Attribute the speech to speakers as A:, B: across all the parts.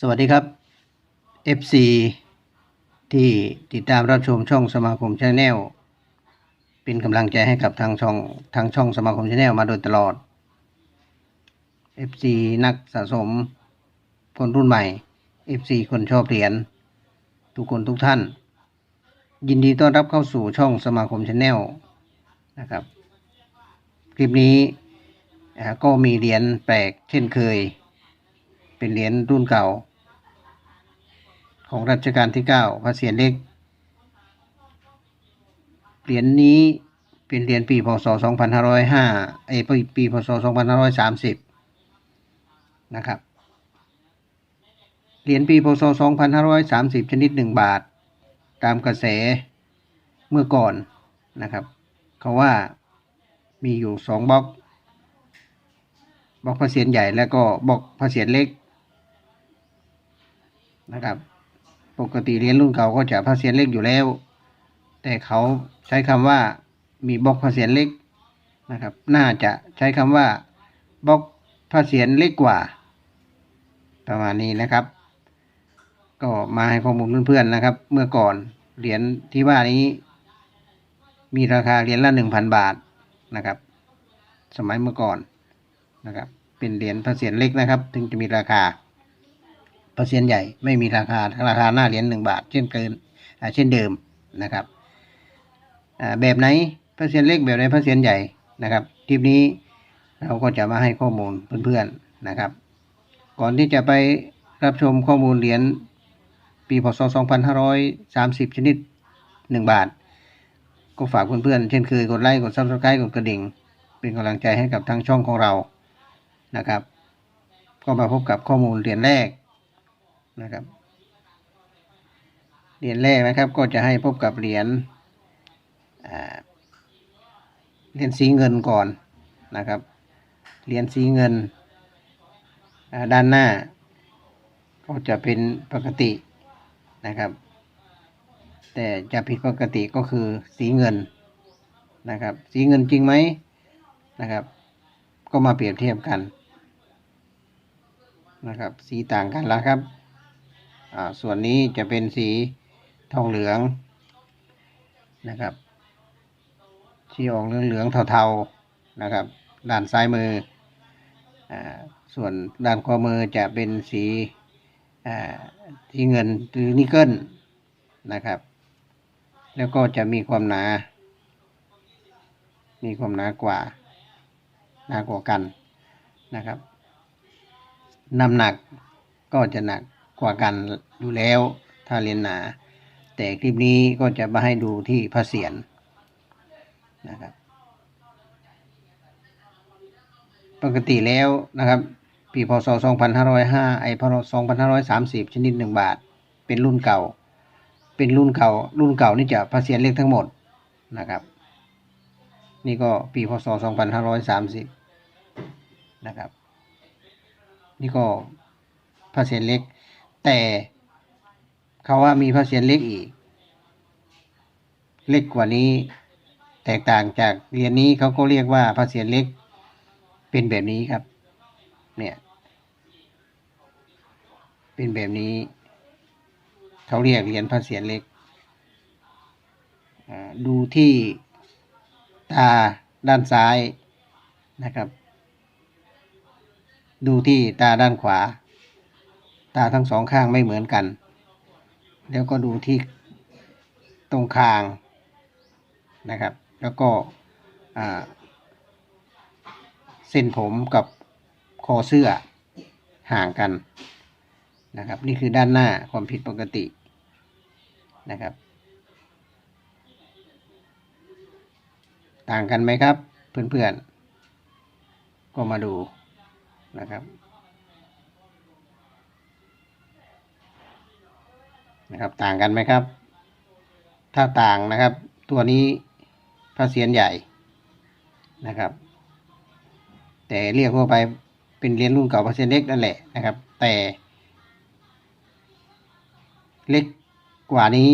A: สวัสดีครับ FC ที่ติดตามรับชมช่องสมาคมชาแนลเป็นกำลังใจให้กับทางช่องทางช่องสมาคมชาแนลมาโดยตลอด FC นักสะสม คนรุ่นใหม่ FC คนชอบเหรียญทุกคนทุกท่าน ยินดีต้อนรับเข้าสู่ช่องสมาคมชาแนลนะครับ คลิปนี้ก็มีเหรียญแปลกเช่นเคย เป็นเหรียญรุ่นเก่า ของรัชกาลที่เก้าพระเศียรเล็ก เหรียญนี้เป็นเหรียญปีพศ 2505ไอ้ปีปีพศ 2530 นะครับ เหรียญปีพศ 2530 ชนิด 1 บาท ตามกระแสเมื่อก่อนนะครับ เขาว่ามีอยู่ 2บล็อกบล็อกพระเศียรใหญ่แล้วก็บล็อกพระเศียรเล็กนะครับ ปกติเหรียญรุ่นเก่าก็จะพระเศียรเล็กอยู่แล้ว แต่เขาใช้คำว่ามีบล็อกพระเศียรเล็กนะครับ น่าจะใช้คำว่าบล็อกพระเศียรเล็กกว่า ประมาณนี้นะครับ ก็มาให้ข้อมูลเพื่อนๆนะครับ เมื่อก่อนเหรียญที่ว่านี้ มีราคาเหรียญละหนึ่งพันบาทนะครับ สมัยเมื่อก่อนนะครับ เป็นเหรียญพระเศียรเล็กนะครับ ถึงจะมีราคา เพระเศียรใหญ่ไม่มีราคาราคาหน้าเหรียญหนึ่งบาท เช่นเกินเช่นเดิมนะครับแบบไหนเพระเศียรเล็กแบบไหนเพระเศียรใหญ่นะครับคลิปนี้เราก็จะมาให้ข้อมูลเพื่อนๆนะครับ ก่อนที่จะไปรับชมข้อมูลเหรียญปีพศ 2530 ชนิด 1 บาท ก็ฝากเพื่อนๆเช่นเคยกดไลค์กด Subscribe กดกระดิ่ง เป็นกำลังใจให้กับทางช่องของเรานะครับ ก็มาพบกับข้อมูลเหรียญแรก นะครับ เหรียญแรกนะครับก็จะให้พบกับเหรียญเหรียญสีเงินก่อนนะครับ เหรียญสีเงิน ด้านหน้า ก็จะเป็นปกตินะครับ แต่จะผิดปกติก็คือสีเงินนะครับ สีเงินจริงไหมนะครับ ก็มาเปรียบเทียบกันนะครับ สีต่างกันแล้วครับ ส่วนนี้จะเป็นสีทองเหลืองนะครับสีออกเหลืองๆเทาๆนะครับ ด้านซ้ายมืออ่าส่วนด้านขวามือจะเป็นสีอ่าสีเงินหรือนิกเกิลนะครับ แล้วก็จะมีความหนา มีความหนากว่าหนากว่ากันนะครับน้ำหนักก็จะหนัก กว่ากันอยู่แล้ว ถ้าเรียนหนา แต่คลิปนี้ก็จะมาให้ดูที่พระเศียรนะครับ ปกติแล้วนะครับ ปีพศ 2505 ไอพศ 2530 ชนิด 1 บาท เป็นรุ่นเก่า เป็นรุ่นเก่า รุ่นเก่านี่จะพระเศียรเล็กทั้งหมดนะครับ นี่ก็ปีพศ 2530 นะครับ นี่ก็พระเศียรเล็ก แต่เขาว่ามีพระเศียรเล็กอีก เล็กกว่านี้ แตกต่างจากเหรียญนี้เขาก็เรียกว่าพระเศียรเล็กเป็นแบบนี้ครับ เนี่ย เป็นแบบนี้ เขาเรียกเหรียญพระเศียรเล็กดูที่ตาด้านซ้ายนะครับ ดูที่ตาด้านขวา ตาทั้งสองข้างไม่เหมือนกัน แล้วก็ดูที่ตรงคางนะครับ แล้วก็เส้นผมกับคอเสื้อห่างกันนะครับ นี่คือด้านหน้าความผิดปกตินะครับ ต่างกันไหมครับ เพื่อนๆ ก็มาดูนะครับ นะครับ ต่างกันไหมครับ ถ้าต่างนะครับ ตัวนี้พระเศียรใหญ่นะครับ แต่เรียกว่าไปเป็นเหรียญรุ่นเก่าพระเศียรเล็กนั่นแหละนะครับ แต่ เล็กกว่านี้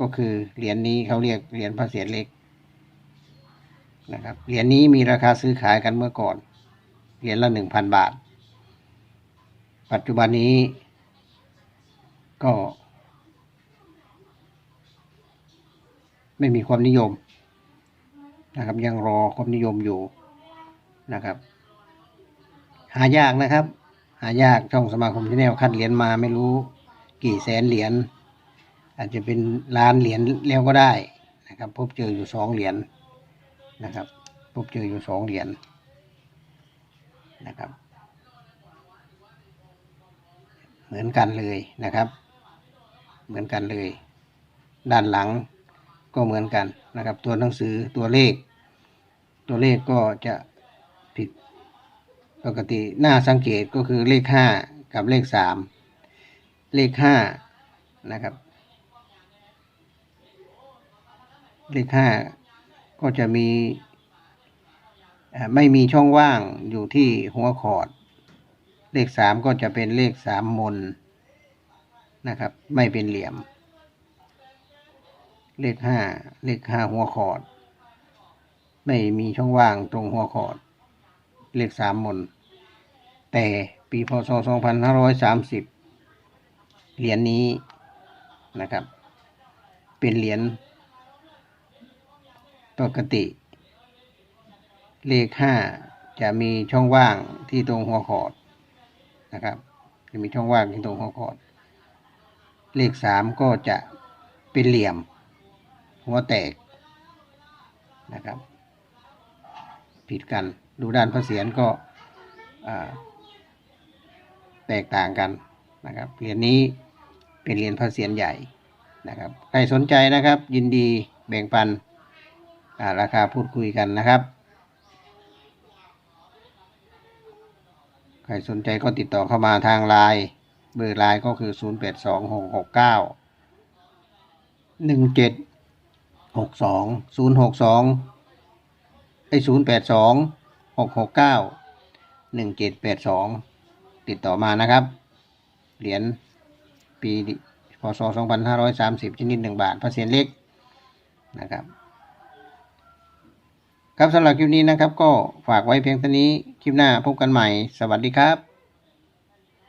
A: ก็คือเหรียญนี้เขาเรียกเหรียญพระเศียรเล็กนะครับเหรียญนี้มีราคาซื้อขายกันเมื่อก่อน เหรียญละหนึ่งพันบาท ปัจจุบันนี้ ก็ ไม่มีความนิยมนะครับ ยังรอความนิยมอยู่นะครับ หายากนะครับ หายากช่องสมาคมที่แนวคัดเหรียญมาไม่รู้กี่แสนเหรียญอาจจะเป็นล้านเหรียญแล้วก็ได้นะครับ พบเจออยู่สองเหรียญนะครับ พบเจออยู่สองเหรียญนะครับ เหมือนกันเลยนะครับ เหมือนกันเลย ด้านหลัง ก็เหมือนกันนะครับ ตัวหนังสือตัวเลข ตัวเลขก็จะผิดปกติหน้าสังเกตก็คือเลขห้ากับเลขสามเลขห้านะครับ เลขห้าก็จะมีไม่มีช่องว่างอยู่ที่หัวขอดเลขสามก็จะเป็นเลขสามมนนะครับ ไม่เป็นเหลี่ยม เลขห้าเลขห้าหัวขอดไม่มีช่องว่างตรงหัวขอดเลขสามมน แต่ปีพศ 2530 เหรียญนี้นะครับ เป็นเหรียญปกติ เลขห้าจะมีช่องว่างที่ตรงหัวขอดนะครับ จะมีช่องว่างที่ตรงหัวขอดเลขสามก็จะเป็นเหลี่ยม หัวแตกนะครับ ผิดกัน ดูด้านพระเศียรก็แตกต่างกันนะครับเหรียญนี้เป็นเหรียญพระเศียรใหญ่นะครับใครสนใจนะครับ ยินดีแบ่งปันาราคาพูดคุยกันนะครับใครสนใจก็ติดต่อเข้ามาทางไลน์เบอร์ไลน์ก็คือ 0 8 2 6 6 9 1 7 6 2 0 6 2ไอ้0 8 2 6 6 9 1 7 8 2ติดต่อมานะครับ เหรียญปีพศ2530ชนิดหนึ่งบาทพระเศียรเล็กนะครับ ครับสำหรับคลิปนี้นะครับ ก็ฝากไว้เพียงเท่านี้ คลิปหน้าพบกันใหม่ สวัสดีครับ